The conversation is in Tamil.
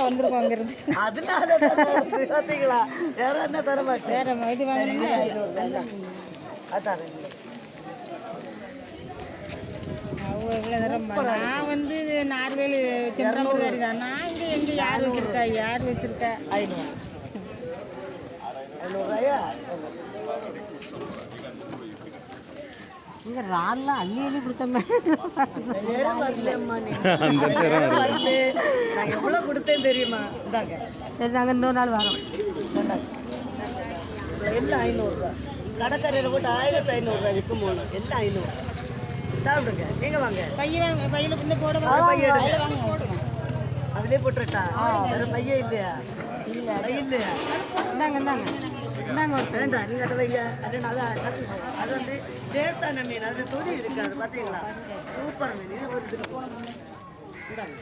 நேரில் வந்திருக்கோம் அங்கிருந்து. அதனால. பார்த்தீங்களா வேற என்ன தர மாட்டேன்? வேற இது வாங்கினா அதான் நான் வந்து நார்வேல் சென்றமுதாரி தான். நான் இங்கே எங்கே யார் வச்சிருக்கா? யார் வச்சிருக்கா? ஐநூறு. ஐநூறுரூவாயா இங்கே ரால்லாம் அள்ளி அள்ளி கொடுத்தோமே நான் எவ்வளோ கொடுத்தேன் தெரியுமா? இந்தாங்க. சரி நாங்கள் இன்னொரு நாள் வரோம். எல்லாம் ஐநூறுரூவா. கடைக்கரையில் போட்டு ஆயிரத்தி ஐநூறுரூவா விற்கும் போது எல்லாம் ஐநூறு. சாப்பிடுங்க. எங்க வாங்க. பையன் பையில போட. அதிலே போட்டுட்டா வேற பையன் இல்லையா? இல்லையா? இந்தாங்க இந்தாங்க. இந்தாங்க ஒரு வேண்டாம் நீங்க அதை வைங்க அது அது வந்து லேசான மீன். அது தொடி இருக்காது பார்த்தீங்களா சூப்பர் மீன். இது ஒரு இது இந்தாங்க.